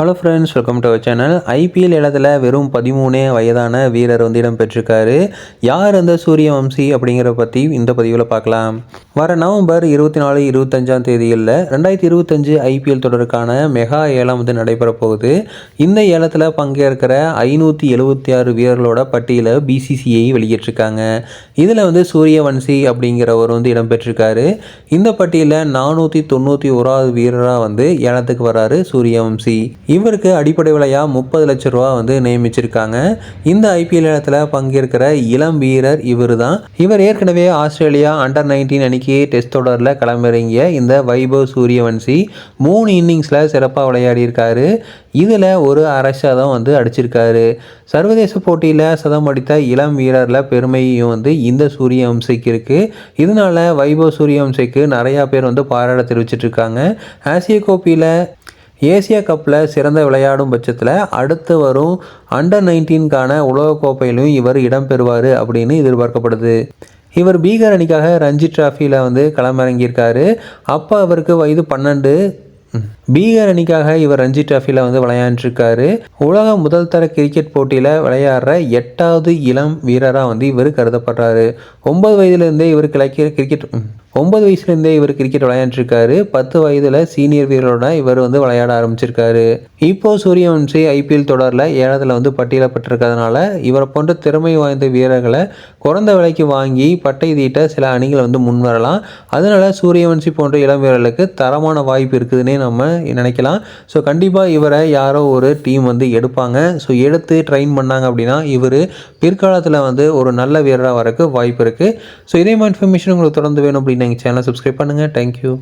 Hello friends welcome to our channel IPL இடத்துல வெறும் பதிமூணே வயதான வீரர் வந்து இடம்பெற்றிருக்காரு யார் அந்த சூரியவம்சி அப்படிங்கிற பற்றி இந்த பதிவில் பார்க்கலாம். வர நவம்பர் இருபத்தி நாலு இருபத்தஞ்சாம் தேதியில் ரெண்டாயிரத்தி இருபத்தஞ்சு ஐபிஎல் தொடருக்கான மெகா ஏலம் வந்து நடைபெற போகுது. இந்த ஏலத்தில் பங்கேற்கிற ஐநூற்றி எழுபத்தி ஆறு வீரர்களோட பட்டியலை பிசிசிஐ வெளியிட்டிருக்காங்க. இதில் வந்து சூரியவன்சி அப்படிங்கிறவர் வந்து இடம்பெற்றிருக்காரு இந்த பட்டியலில் நானூற்றி தொண்ணூற்றி ஓராவது வீரராக வந்து ஏலத்துக்கு வராரு சூரியவம்சி. இவருக்கு அடிப்படை விலையாக முப்பது லட்ச ரூபா வந்து நியமிச்சிருக்காங்க. இந்த ஐபிஎல் இடத்துல பங்கேற்கிற இளம் வீரர் இவர் தான் இவர் ஏற்கனவே ஆஸ்திரேலியா அண்டர் நைன்டீன் அணிக்கு டெஸ்ட் தொடரில் களமிறங்கிய இந்த வைபவ் சூரியவன்சி மூணு இன்னிங்ஸில் சிறப்பாக விளையாடியிருக்காரு. இதில் ஒரு அரைசதம் வந்து அடிச்சிருக்காரு. சர்வதேச போட்டியில் சதம் அடித்த இளம் வீரரில் பெருமையும் வந்து இந்த சூரியவம்சைக்கு இருக்குது இதனால வைபவ் சூரியவம்சைக்கு நிறையா பேர் வந்து பாராட்ட தெரிவிச்சிட்ருக்காங்க ஆசிய கோப்பையில் ஏசியா கப்பில் சிறந்த விளையாடும் பட்சத்தில் அடுத்து வரும் அண்டர் நைன்டீன்கான உலகக்கோப்பையிலும் இவர் இடம்பெறுவார் அப்படின்னு எதிர்பார்க்கப்படுது. இவர் பீகார் அணிக்காக ரஞ்சி டிராஃபியில் வந்து களமிறங்கியிருக்காரு. அப்போ அவருக்கு வயது பன்னெண்டு பீகார் அணிக்காக இவர் ரஞ்சி டிராஃபியில் வந்து விளையாண்டுருக்காரு. உலக முதல் தர கிரிக்கெட் போட்டியில் விளையாடுற எட்டாவது இளம் வீரராக வந்து இவர் கருதப்படுறாரு. ஒன்பது வயதுலேருந்தே இவர் கிழக்கிற கிரிக்கெட் ஒன்பது வயசுலேருந்தே இவர் கிரிக்கெட் விளையாண்டுருக்காரு. பத்து வயதில் சீனியர் வீரரோட இவர் வந்து விளையாட ஆரம்பிச்சிருக்காரு. இப்போ சூரியவன்ஷி ஐபிஎல் தொடரில் ஏழத்தில் வந்து பட்டியலப்பட்டிருக்கிறதுனால இவரை போன்ற திறமை வாய்ந்த வீரர்களை குறைந்த விலைக்கு வாங்கி பட்டை தீட்ட சில அணிகள் வந்து முன் வரலாம் அதனால சூரியவன்சி போன்ற இளம் வீரர்களுக்கு தரமான வாய்ப்பு இருக்குதுன்னே நம்ம நினைக்கலாம். ஸோ கண்டிப்பாக இவரை யாரோ ஒரு டீம் வந்து எடுப்பாங்க. ஸோ எடுத்து ட்ரெயின் பண்ணாங்க அப்படின்னா இவர் பிற்காலத்தில் வந்து ஒரு நல்ல வீரராக வரக்கு வாய்ப்பு இருக்குது ஸோ இதே மாதிரி இன்ஃபர்மேஷன் உங்களுக்கு தொடர்ந்து வேணும் அப்படின்னு எங்கள் சேனலை சப்ஸ்கிரைப் பண்ணுங்கள் தேங்க்யூ